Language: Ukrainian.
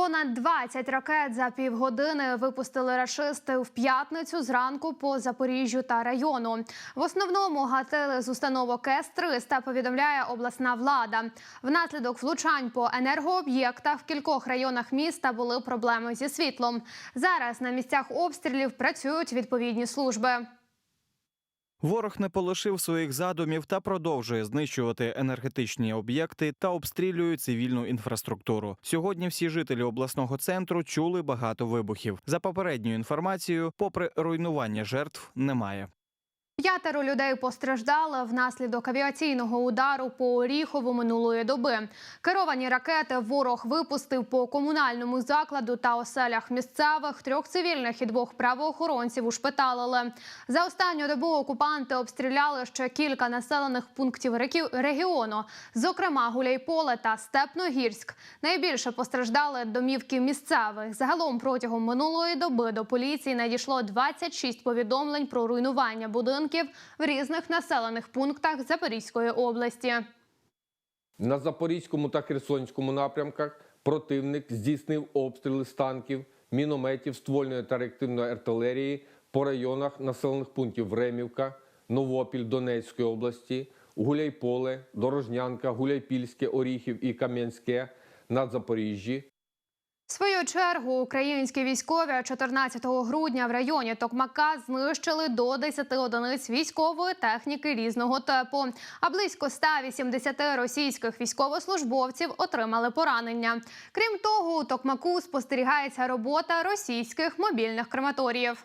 Понад 20 ракет за півгодини випустили рашисти в п'ятницю зранку по Запоріжжю та району. В основному гатили з установок С-300, повідомляє обласна влада. Внаслідок влучань по енергооб'єктах в кількох районах міста були проблеми зі світлом. Зараз на місцях обстрілів працюють відповідні служби. Ворог не полишив своїх задумів та продовжує знищувати енергетичні об'єкти та обстрілює цивільну інфраструктуру. Сьогодні всі жителі обласного центру чули багато вибухів. За попередньою інформацією, попри руйнування жертв, немає. П'ятеро людей постраждали внаслідок авіаційного удару по Оріхову минулої доби. Керовані ракети ворог випустив по комунальному закладу та оселях місцевих. Трьох цивільних і двох правоохоронців ушпиталили. За останню добу окупанти обстріляли ще кілька населених пунктів регіону, зокрема Гуляйполе та Степногірськ. Найбільше постраждали домівки місцевих. Загалом протягом минулої доби до поліції надійшло 26 повідомлень про руйнування будинків в різних населених пунктах Запорізької області. На Запорізькому та Херсонському напрямках противник здійснив обстріли з танків, мінометів, ствольної та реактивної артилерії по районах населених пунктів Времівка, Новопіль Донецької області, Гуляйполе, Дорожнянка, Гуляйпільське, Оріхів і Кам'янське на Запоріжжі, Свою чергу українські військові 14 грудня в районі Токмака знищили до 10 одиниць військової техніки різного типу. А близько 180 російських військовослужбовців отримали поранення. Крім того, у Токмаку спостерігається робота російських мобільних крематоріїв.